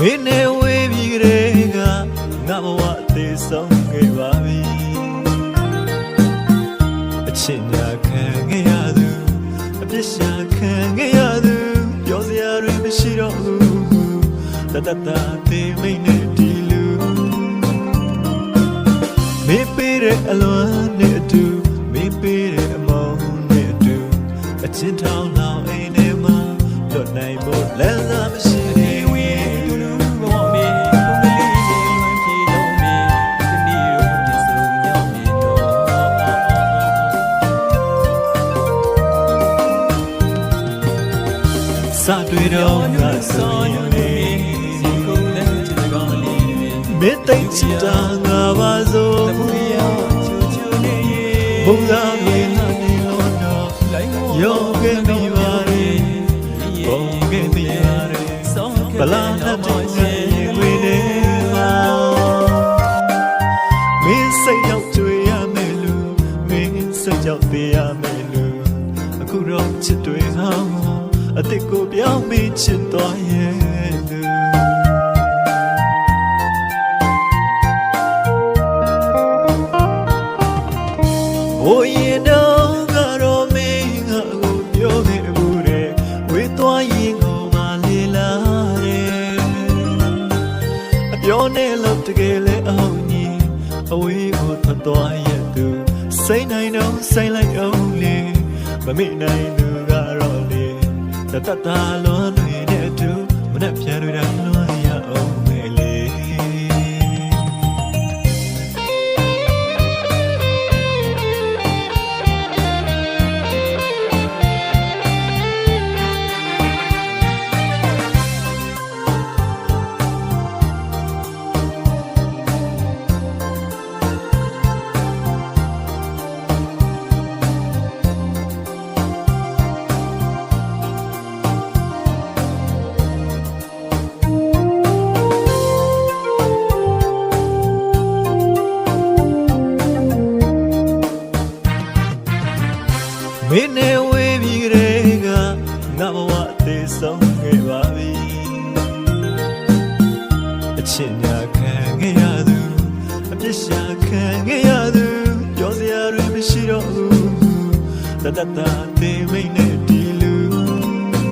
မင်းနဲ့ဝေးပြီးကြတဲ့ကငါဘဝအသေးဆုံးခဲ့ပါပြီအချစ်ညာခံခဲ့ရသူအပြစ်ရှာခံခဲ့ရသူပြောစရာတွေမရှိတော့ဘူးတတတသေးမိတ်နဲ့ဒီလူမင်းပေးတဲ့အလွမ်းနဲ့အတူမင်းပေးတဲ့အမောင်းနဲ့အတူအချင်းထောင်းလောင်အိမ်ထဲမှာလွတ်နိုင်ဖို့လမ်းစာမရှိ တွေ့တော့ငါဆိုရင်လေစီကုန်တဲ့ချစ်ကောင်းလေးတွေမင်းသိချစ်တာငါပါဆိုတမူရချူချူနေရေဘုရားရေလာနေလို့တော့လိုက်မောရောခဲ့မိပါလေပုံခဲ့မိပါလေဆောင်ဗလာနဲ့တည်းရဲ့ဝေနေမှာမင်းစိတ်ရောက်ကြွေရမယ်လူမင်းစိတ်ရောက်သေးရမယ်လူအခုတော့ချစ်တွေဟောင်း အစ်ကိုပြောင်းမိချစ်သွားရဲ့လူဟိုရင်တော့ကတော့မင်းငါကိုပြောခဲ့ဘူးတဲ့ဝေးသွားရင်ကိုမလေးလာတဲ့အပြောနဲ့လို့တကယ်လဲအောင်ကြီးအဝေးကိုထွက်သွားရဲ့သူစိတ်နိုင်တော့စိတ်လိုက်အောင်လေမမေ့နိုင်သူကတော့လေ တတတာလွန်တွေနဲ့အတူမနဲ့ပြန်တွေတိုင်းလွန် မင်းနဲ့ဝေးပြီးကြတဲ့ကငါဘဝအသေးဆုံးခဲ့ပါပြီအချစ်ညာခံခဲ့ရသူအပြစ်ရှာခံခဲ့ရသူပြောစရာတွေမရှိတော့ဘူးတတတသေးမိတ်နဲ့ဒီ